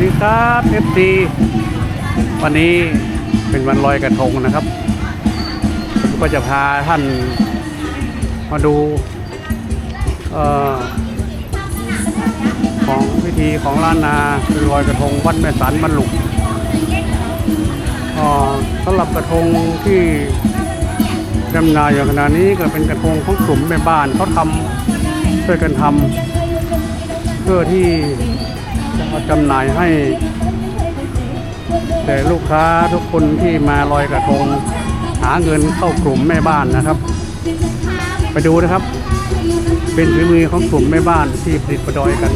ดีครับเอฟซีวันนี้เป็นวันลอยกระทงนะครับผมก็จะพาท่านมาดูออของพิธีของล้านนาคือลอยกระทงวัดแม่สันบรรลุสำหรับกระทงที่จำหน่ายอยู่ขณะนี้ก็เป็นกระทงของกลุ่มแม่บ้านเขาทำช่วยกันทำเพื่อที่ มาจำหน่ายให้ แต่ลูกค้าทุกคนที่มาลอยกระทงหาเงินเข้ากลุ่มแม่บ้านนะครับ ไปดูนะครับ เป็นฝีมือของกลุ่มแม่บ้านที่ผลิตประดอยกัน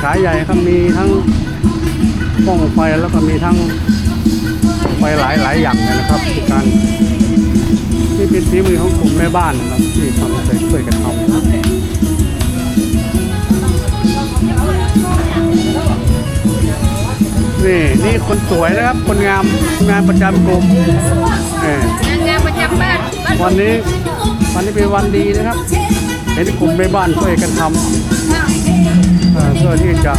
ขายใหญ่ครับมีทั้งป้องไฟแล้วก็มีทั้งไฟหลายหลายอย่างเลยนะครับที่การนี่เป็นฝีมือของกลุ่มแม่บ้านนะครับที่ทำช่วยกันทำ นี่นี่คนสวยนะครับ คนงามงานประจำกลุ่มเออนางงามประจำบ้านบ้านวันนี้วันนี้เป็นวันดีนะครับ เห็นกลุ่มแม่บ้านช่วยกันทำเอ่อเพื่อที่จะ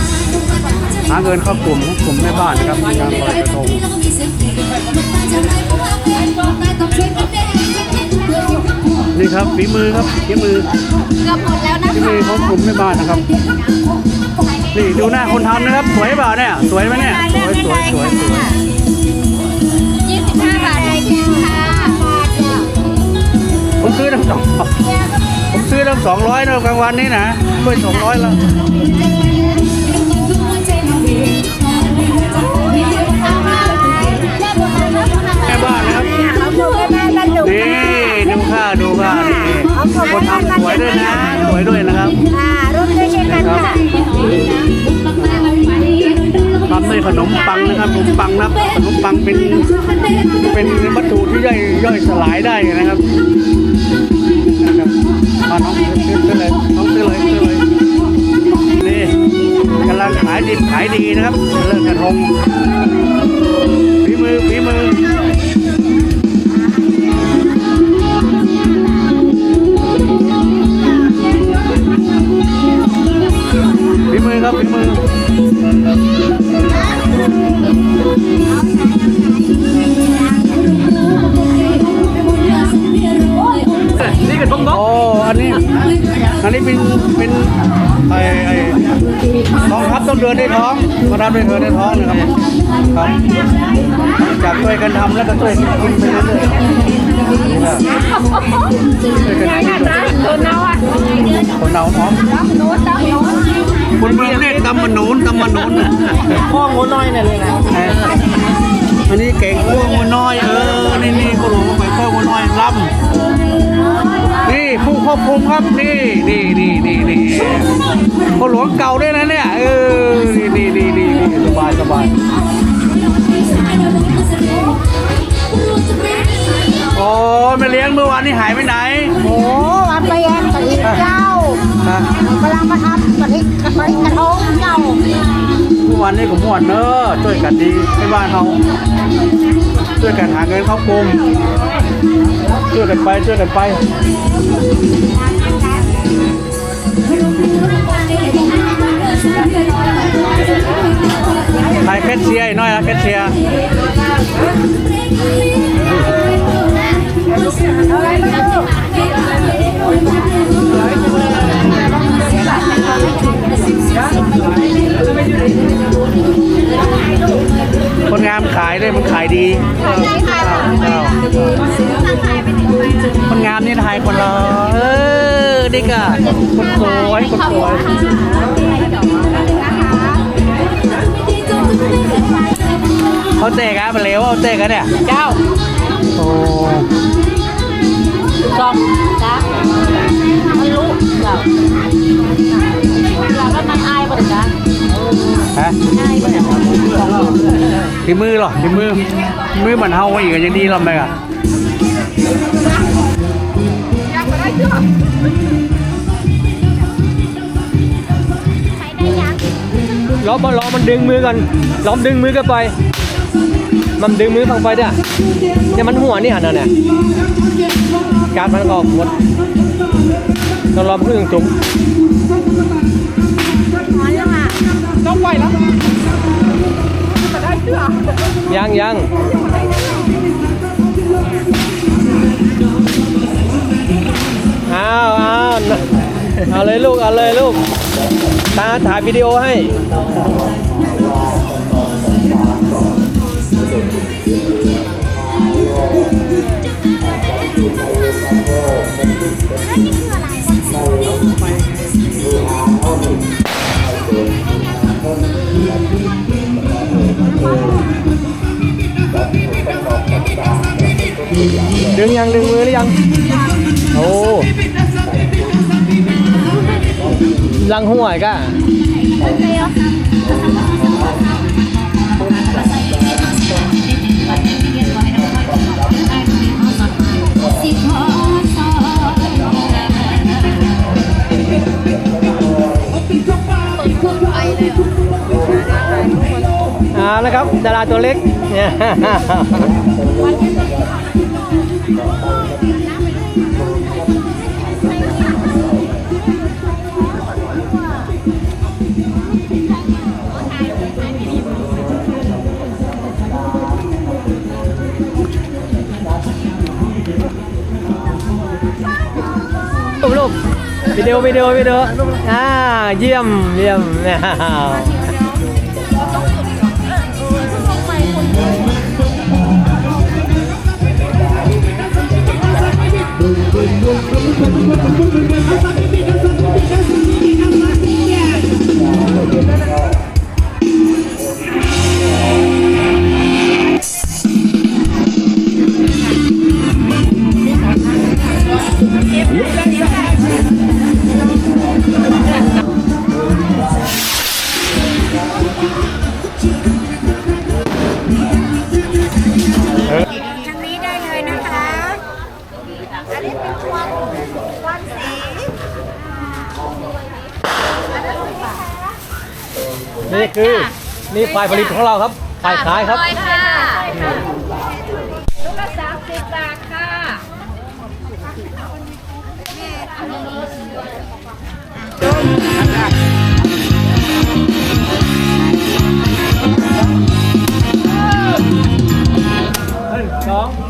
หาเงินเข้ากลุ่มของกลุ่มแม่บ้านนะครับในการลอยกระทงนี่ครับฝีมือครับฝีมือเกือบหมดแล้วนะฝีคะมือของกลุ่มแม่บ้านนะครับ นี่ดูหน้าคนทำนะครับ สวยเปล่าเนี่ย สวยไหมเนี่ย สวยสวยสวยสวยยี่สิบห้าบาทเองค่ะผมซื้อทั้งสองผมซื้อทั้งสองร้อยนะกลางวันนี้นะด้วยสองร้อยแล้วแม่บ้านนะครับดูดิดูค่าดูค่านี่คนทำสวยด้วยนะ สวยด้วยนะครับ ค่ะร่วมด้วยช่วยกันค่ะทำด้ขนมปังนะครับขนมปังนะขนมปังเป็นเป็นวัตถุที่ย่อยย่อยสลายได้นะครับนะครับมาน้องซื้อซื้อเลยน้องซื้อเลยซื้อเลยนี่กำลังขายดิบขายดีนะครับเลิกกระทงฝีมือฝีมือ อครับฝีมือนี่กระทงโอ้อันนี้อันนี้เป็นเป็นไอ้ไอ้ทองทับต้องเดินในท้องมาทับด้วยเธอในท้องนะครับครับจากช่วยกันทำแล้วก็ช่วยกันกินไปเรื่อยๆนี่นะช่วยกันกินตัวน้าอะคนเอาท้อง คนเมืองเรียกตำมะหนูนตำมะหนูนน่ะพ่องูน้อยเนี่ยเลยนะอันนี้เก่งพวกงูน้อยเออนี่นี่เขาหลวงไปพวกงูน้อยลำนี่ผู้ควบคุมครับนี่นี่นี่นี่นี่เขาหลวงเก่าด้วยนะเนี่ยเออนี่นี่นี่นี่นี่สบายสบายโอ้ไม่เลี้ยงเมื่อวานนี้หายไปไหนโอ้ กำลังมาทำกะทิกะทิกระทงเจ้าเมื่อวานนี้ผมม่วนเนอะช่วยกันดีให้บ้านเขาช่วยกันหาเงินเข้ากลุ่มช่วยกันไปช่วยกันไปถ่ายแคทเชียร์หน่อยนะแคทเชียร์ อดิกะคนสวยคนสวยเขาเตะกันมาเร็วเอาเตะกันเนี่ยเจ้าโอ้จอมจ้าไม่รู้เจ้าเราก็มันอายป่ะจ๊ะฮะอายป่ะจ๊ะที่มือเหรอที่มือมือมันเฮาอีกอะยังดีเราไหมอะ ล้อมล้อมมันดึงมือกันล้อมดึงมือกันไป มันดึงมือฝั่งไปเนี่ยเนี่ยมันหัวนี่หันน่ะเนี่ยการดมันก็ออกหมดเราล้อมพึ่งจุ๋มอ๋อยังไงไหวแล้วจะได้เชื่อยังยังเอาเอาเอาเลยลูกเอาเลยลูก ตาถ่ายวิดีโอให้ ดึงยังดึงมือหรือยัง โอ้ ลังหัวอีกอะอ่าล้วครับ ดาราตัวเล็กเนี่ย วิดีโอวิดีโอวิดีโออ่าเยี่ยมเยี่ยมเนี่ยท ฝ่ายขายครับค่ะลูกละสามสิบบาทค่ะสองแค่เ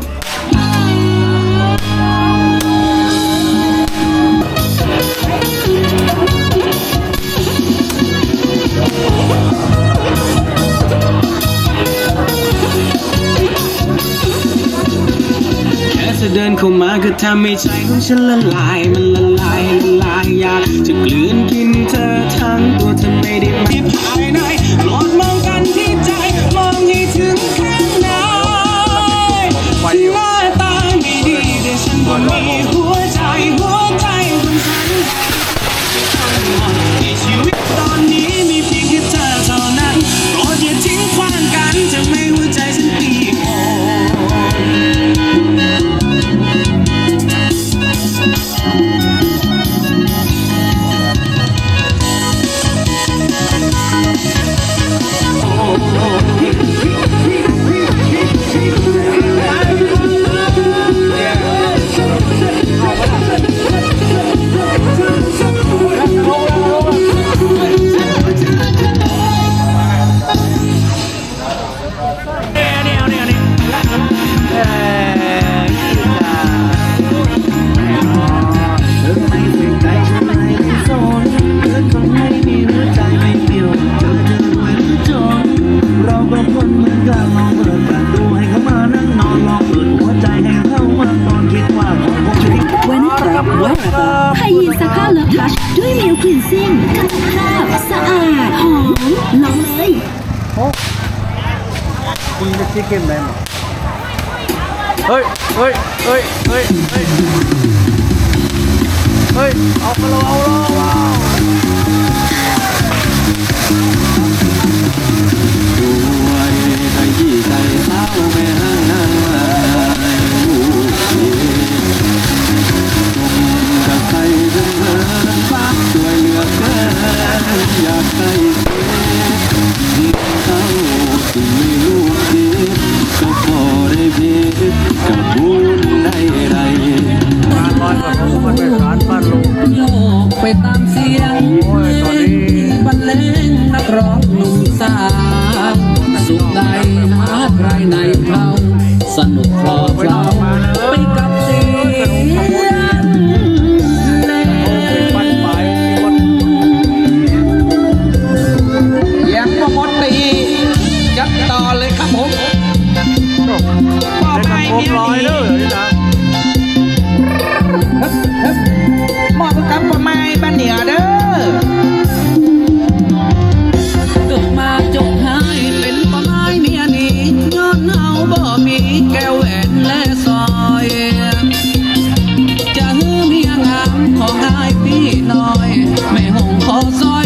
อเดินเข้ามาก็ทำให้ใจของฉันละลาย มันละลายละลายอยากจะกลืนกินเธอทั้งตัวเธอไม่ได้มีภายในลอดมอง เกมไหนหมดเฮ้ย เฮ้ย เฮ้ย เฮ้ย เฮ้ย เฮ้ย เอาไปเราเอาแล้วว้า พี่น้อย แม่หงขอซอย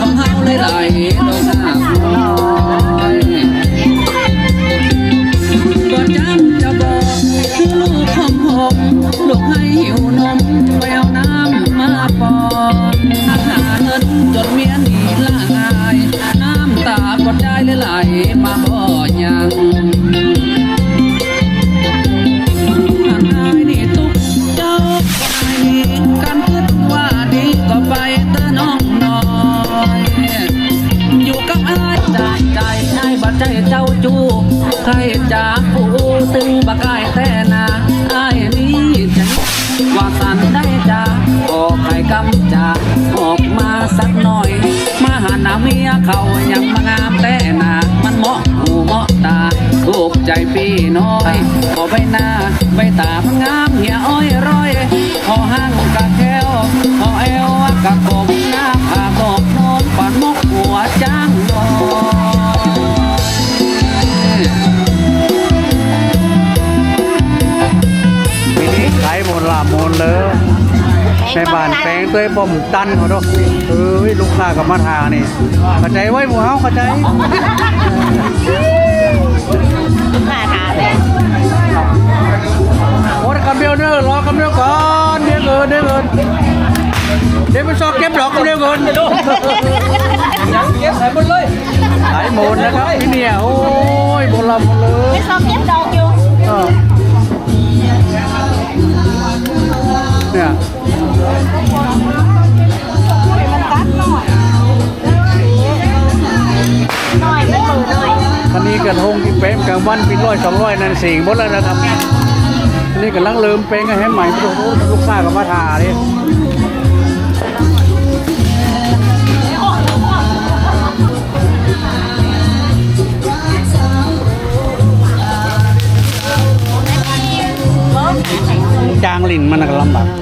ของเฮาไหลไหลลงหน้าคอยก็จำจะบอกคือลูกของผมลูกให้หิวนมไปเอาน้ำมาปอนหาเงินจนเมียหนีละอาย น้ำตาก็ได้ไหลมาบ่อยัง ในบ้านแปลงตัวบ่มตันเขาดอกเอ้ยลูกค้ากับมาทานี่เข้าใจไว้หมู่เฮาเข้าใจมาทาเลยโอ้ยกำเดียวเด้อรอกำเดียวก่อนเดี๋ยวเกินเดี๋ยวเกินเดี๋ยวไปซอกเก็บดอกกำเดียวเกินยังเก็บใส่หมดเลยขายหมดนะครับที่เนี่ยโอ้ยหมดละหมดเลยไม่ชอบเก็บดอกอยู่เออเนี่ย ระทงที่เป๊ะกลางวันป็นร้อยสองร้อยนั่นสี่หมดแล้วนะครับนนี้กำลังเริ่มเป้งให้ใหม่โอ้โหลูกค้ากับมาทาดิจางลิ่นมันก็ลำบาก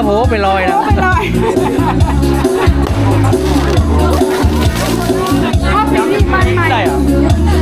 นั้นน้องยาโผไปลอยนะได้เหรอเอ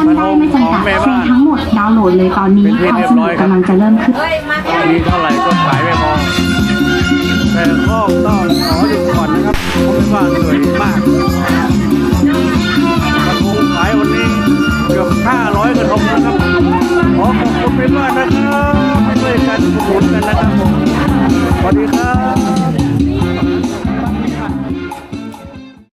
ต้นได้ไม่จำกัดฟรีทั้งหมดดาวน์โหลดเลยตอนนี้ความสนุกกำลังจะเริ่มขึ้นอันนี้เท่าไหร่ก็ขายไม่พอต้อต้องขอหยุดก่อนนะครับเพราะาเมากกขายวันนี้เกือบ 500กระทงนครับขอบคุณเป็มากนะครับด้วยกันสนุกันนะครับผมสวัสดีครับ